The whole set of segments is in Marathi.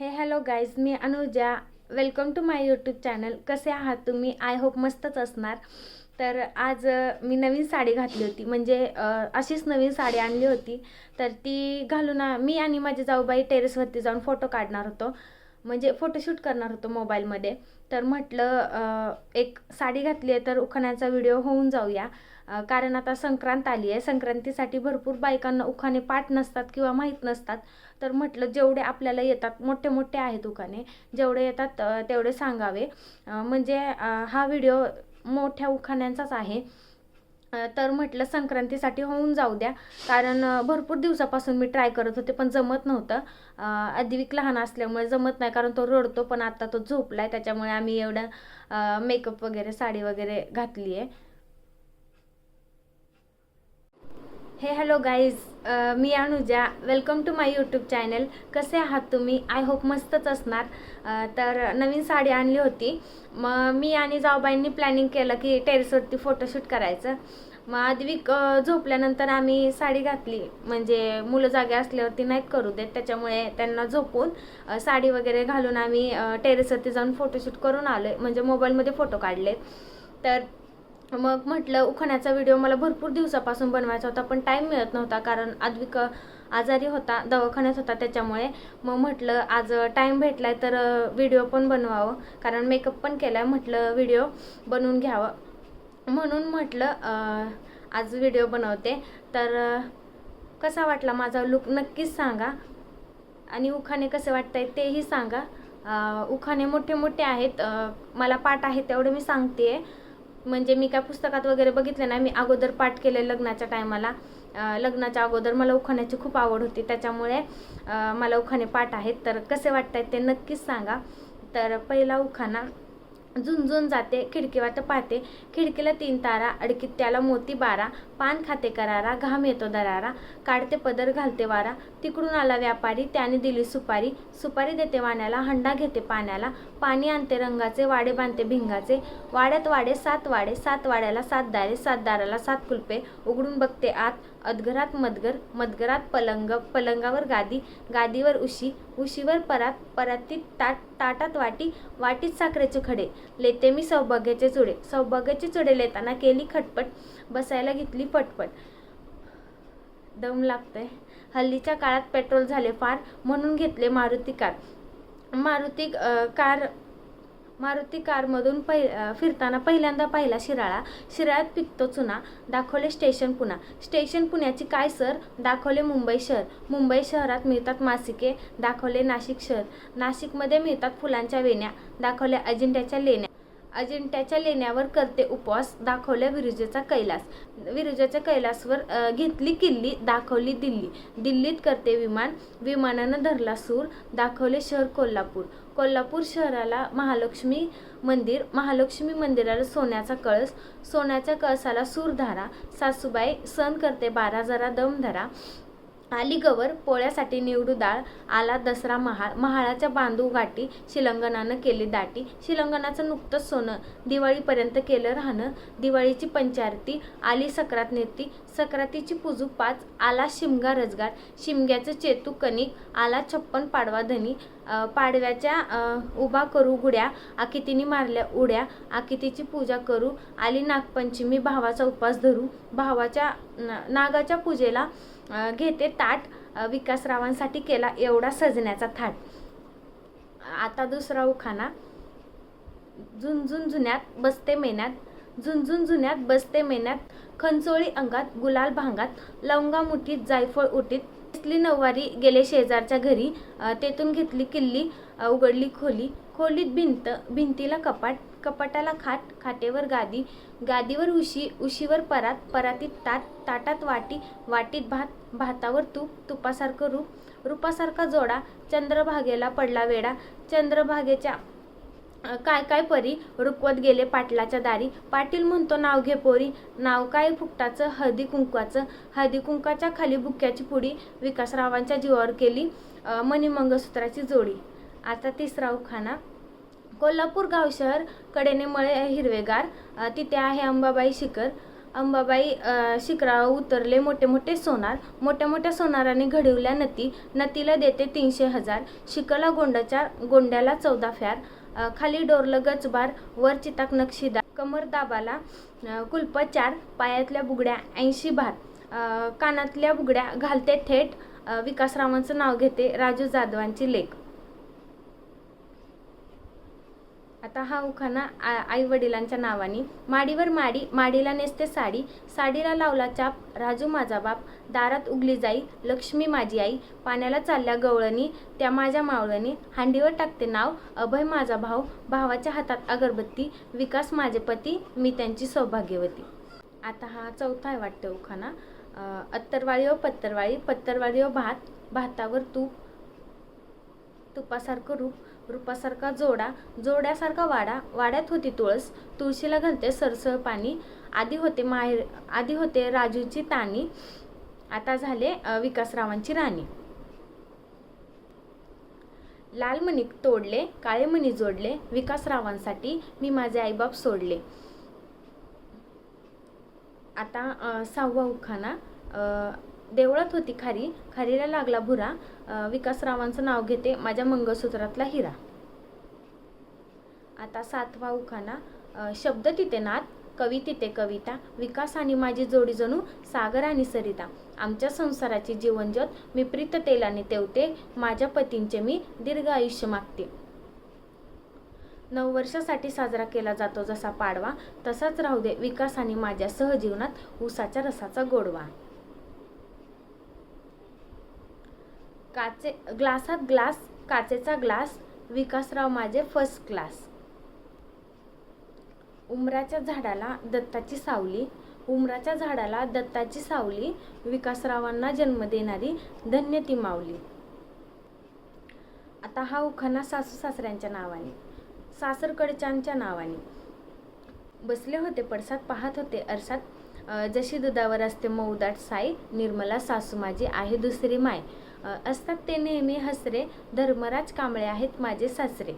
हे hello guys me Anuja. Welcome to my YouTube channel कसे आहात तुम्ही? आय होप मस्तच असणार. तर आज मी नवीन साडी घातली होती. म्हणजे अशीच नवीन साडी आणली होती. तर ती घालून मी आणि माझी जाऊबाई टेरेसवरती जाऊन फोटो काढणार होतो. म्हणजे फोटोशूट करणार होतो मोबाईलमध्ये तर म्हटलं एक साडी घातली आहे तर उखाण्याचा व्हिडिओ होऊन जाऊया. कारण आता संक्रांत आली आहे. संक्रांतीसाठी भरपूर बायकांना उखाणे पाठ नसतात किंवा माहीत नसतात. तर म्हटलं जेवढे आपल्याला येतात मोठे मोठे आहेत उखाणे जेवढे येतात तेवढे सांगावे. म्हणजे हा व्हिडिओ मोठ्या उखाण्यांचाच आहे. तर म्हटलं संक्रांतीसाठी होऊन जाऊ द्या. कारण भरपूर दिवसापासून मी ट्राय करत होते पण जमत नव्हतं. अधिविक अधिक लहान असल्यामुळे जमत नाही कारण तो रडतो पण आता तो झोपलाय त्याच्यामुळे आम्ही एवढं मेकअप वगैरे साडी वगैरे घातली आहे हे hello guys me Anuja. Welcome to my YouTube channel कसे आहात तुम्ही? आय होप मस्तच असणार. तर नवीन साडी आणली होती. मग मी आणि जाऊबाईंनी प्लॅनिंग केलं की टेरेसवरती फोटोशूट करायचं. मग आद्विक झोपल्यानंतर आम्ही साडी घातली. म्हणजे मुलं जागे असल्यावरती नाहीत करू देत. त्याच्यामुळे त्यांना झोपून साडी वगैरे घालून आम्ही टेरेसवरती जाऊन फोटोशूट करून आलो म्हणजे मोबाईलमध्ये फोटो काढले तर मग म्हटलं उखाण्याचा व्हिडिओ मला भरपूर दिवसापासून बनवायचा होता पण टाईम मिळत नव्हता. कारण आद्विक आजारी होता दवाखान्यात होता. त्याच्यामुळे मग म्हटलं आज टाईम भेटला तर व्हिडिओ पण बनवावं. कारण मेकअप पण केला म्हटलं व्हिडिओ बनवून घ्यावं. म्हणून म्हटलं आज व्हिडिओ बनवते. तर कसा वाटला माझा लुक नक्कीच सांगा. आणि उखाणे कसे वाटत आहेत तेही सांगा. उखाणे मोठे मोठे आहेत. मला पाठ आहे तेवढे मी सांगते म्हणजे मी काय पुस्तकात वगैरे बघितले नाही. मी अगोदर पाठ केले लग्नाच्या टायमाला लग्नाच्या अगोदर मला उखाण्याची खूप आवड होती. त्याच्यामुळे मला उखाणे पाठ आहेत. तर कसे वाटत आहेत ते नक्कीच सांगा. तर पहिला उखाणा. झुंझुन जाते खिडकी वाट पाहते. खिडकीला तीन तारा अडकीत त्याला मोती बारा पान खाते करारा घाम येतो दरारा काढते पदर घालते वारा. तिकडून आला व्यापारी त्याने दिली सुपारी. सुपारी देते वाण्याला हंडा घेते पाण्याला. पाणी आणते रंगाचे वाडे बांधते भिंगाचे. वाड्यात वाडे सात वाडे सात वाड्याला सात दारे सात दाराला सात कुलपे. उघडून बघते आत अधघरात मदगर मदगरात पलंग पलंगावर गादी गादीवर उशी उशीवर परात परातीत ताट ताटात वाटी वाटीत साखरेचे खडे. लेते मी सौभाग्याचे चुडे. सौभाग्याचे चुडे लेताना केली खटपट बसायला घेतली पटपट. दम लागतंय. हल्लीच्या काळात पेट्रोल झाले फार म्हणून घेतले मारुती कार. मारुती कार मारुती कारमधून पहि फिरताना पहिल्यांदा पाहिला शिराळा. शिराळ्यात पिकतो चुना. दाखवले स्टेशन पुणा. स्टेशन पुण्याची काय सर? दाखवले मुंबई शहर. मुंबई शहरात मिळतात मासिके. दाखवले नाशिक शहर. नाशिकमध्ये मिळतात फुलांच्या वेण्या. दाखवल्या अजिंठ्याच्या लेण्या. अजिंठ्याच्या लेण्यावर करते उपवास दाखवल्या विरुजेचा कैलास. विरुजेच्या कैलासवर घेतली किल्ली दाखवली दिल्ली. दिल्लीत करते विमान विमानानं धरला सूर दाखवले शहर कोल्हापूर. कोल्हापूर शहराला महालक्ष्मी मंदिर महालक्ष्मी मंदिराला सोन्याचा कळस सोन्याच्या कळसाला सूरधारा. सासूबाई सण करते बारा जरा दम धरा आली गवर पोळ्यासाठी निवडू डाळ आला दसरा महाळ. महाळाच्या बांधू गाठी शिलंगणानं केली दाटी. शिलंगणाचं नुकतंच सोनं. दिवाळीपर्यंत केलं राहणं. दिवाळीची पंचारती आली सक्रात नेती. सक्रातीची पूजू पाच आला शिमगा रजगार. शिमग्याचं चेतू कणिक आला छप्पन पाडवा धनी. पाडव्याच्या उभा करू गुड्या आकितीने मारल्या उड्या आकितीची पूजा करू आली नागपंचमी भावाचा उपवास धरू भावाच्या नागाच्या पूजेला घेते ताट विकासरावांसाठी केला एवढा सजण्याचा थाट. आता दुसरा उखाणा झुंझुन जुन्यात बसते मेन्यात झुंझुन जुन्यात बसते मेन्यात खंचोळी अंगात गुलाल भांगात लवंगा मुठीत जायफळ उटीत तिथली नऊवारी गेले शेजारच्या घरी. तेथून घेतली किल्ली उघडली खोली. खोलीत भिंत भिंतीला कपाट कपाटाला खाट खाटेवर गादी. गादीवर उशी उशीवर परात परातीत ताट ताटात वाटी वाटीत भात भातावर तूप तुपासारखं रूप रूपासारखा जोडा. चंद्रभागेला पडला वेडा चंद्रभागेच्या काय काय परी रुकवत गेले पाटलाच्या दारी. पाटील म्हणतो नाव घे पोरी. नाव काय? फुकटाचं हळदी कुंकवाचं. हळदी कुंकाच्या खाली बुक्याची पुडी विकासरावांच्या जीवावर केली मणिमंगसूत्राची मणिमंगळसूत्राची जोडी. आता तिसरा उखाणा. कोल्हापूर गाव शहर कडेने मळे हिरवेगार. तिथे आहे अंबाबाई शिखर. अंबाबाई शिखरावर उतरले मोठे मोठे सोनार. मोठ्या मोठ्या सोनाराने घडवल्या नती. नतीला देते तीनशे हजार. शिकला गोंडाच्या गोंड्याला चौदा फ्यार. खाली डोरलं गचबार वर चिताक नक्षीदार कमर दाबाला कुलप चार पायातल्या बुगड्या ऐंशी भार. कानातल्या बुगड्या घालते थेट. विकास विकासरावांचं नाव घेते राजू जाधवांची लेख. आता हा उखाणा आई वडिलांच्या नावाने माडीवर माडी माडीला नेसते साडी साडीला लावला चाप राजू माझा बाप दारात उगली जाई लक्ष्मी माझी आई पाण्याला चालल्या गवळणी त्या माझ्या मावळणी हांडीवर टाकते नाव अभय माझा भाऊ भावाच्या हातात अगरबत्ती विकास माझे पती मी त्यांची सौभाग्यवती. आता हा चौथा आहे वाटतं उखाणा अत्तरवाळी व पत्तरवाळी पत्तरवाळी व भात भातावर तूप तुपासारखं रूप रूपासारखा जोडा जोड्यासारखा वाडा वाड्यात होती तुळस तुळशीला घालते सरसळ पाणी आधी होते माहेर आधी होते राजूची ताणी आता झाले विकासरावांची राणी. लाल मणी तोडले काळे मणी जोडले विकासरावांसाठी मी माझे आईबाप सोडले. आता सहावा उखाना देवळात होती खारी. खारीला लागला भुरा. विकासरावांचं नाव घेते माझ्या मंगळसूत्रातला हिरा. आता सातवा उखाना. शब्द तिथे नात कवी तिथे कविता विकास आणि माझी जोडी जणू सागर आणि सरिता. आमच्या संसाराची जीवनज्योत मी प्रीत तेलाने तेवते माझ्या पतींचे मी दीर्घ आयुष्य मागते. नऊ वर्षासाठी साजरा केला जातो जसा पाडवा तसाच राहू दे विकास आणि माझ्या सहजीवनात ऊसाच्या रसाचा गोडवा. काचे ग्लासात ग्लास काचेचा ग्लास विकासराव माझे फर्स्ट क्लास उमराच्या झाडाला दत्ताची सावली उमराच्या झाडाला दत्ताची सावली विकासरावांना जन्म देणारी धन्य ती मावली आता हा उखाणा सासू सासऱ्यांच्या नावाने सासरकडच्यांच्या नावाने. बसले होते पडसात पाहत होते अरसात जशी दुधावर असते मऊदाट साई निर्मला सासू माझी आहे दुसरी माय. असतात ते नेहमी हसरे धर्मराज कांबळे आहेत माझे सासरे.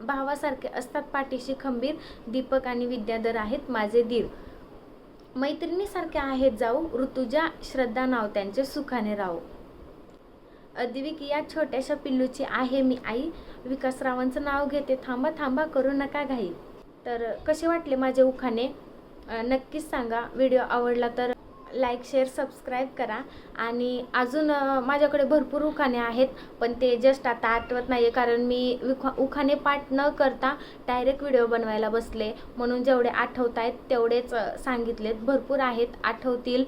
भावासारखे असतात पाठीशी खंबीर दीपक आणि विद्याधर आहेत माझे दीर. मैत्रिणीसारखे आहेत जाऊ ऋतुजा श्रद्धा नाव त्यांचे सुखाने राहू. अद्विक या छोट्याशा पिल्लूची आहे मी आई. विकासरावांचं नाव घेते थांबा थांबा करू नका घाई. तर कसे वाटले माझे उखाने नक्कीच सांगा. व्हिडिओ आवडला तर लाईक शेअर सबस्क्राईब करा. आणि अजून माझ्याकडे भरपूर उखाणे आहेत पण ते जस्ट आता आठवत नाही आहे कारण मी उखा उखाणे पाठ न करता डायरेक्ट व्हिडिओ बनवायला बसले. म्हणून जेवढे आठवत आहेत तेवढेच सांगितलेत. भरपूर आहेत आठवतील.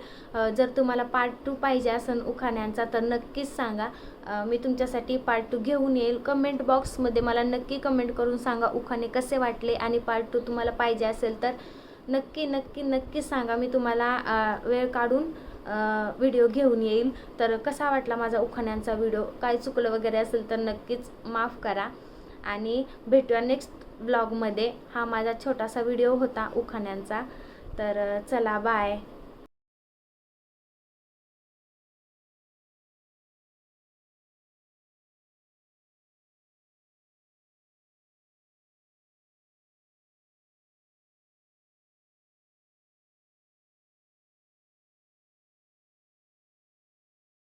जर तुम्हाला पार्ट टू पाहिजे असेल उखाण्यांचा तर नक्कीच सांगा. मी तुमच्यासाठी पार्ट टू घेऊन येईल. कमेंट बॉक्समध्ये मला नक्की कमेंट करून सांगा उखाणे कसे वाटले आणि पार्ट टू तुम्हाला पाहिजे असेल तर. नक्की नक्की नक्की सांगा. मी तुम्हाला वेळ काढून व्हिडिओ घेऊन येईल. तर कसा वाटला माझा उखाण्यांचा व्हिडिओ? काय चुकलं वगैरे असेल तर नक्कीच माफ करा. आणि भेटूया नेक्स्ट ब्लॉगमध्ये हा माझा छोटासा व्हिडिओ होता उखाण्यांचा. तर चला बाय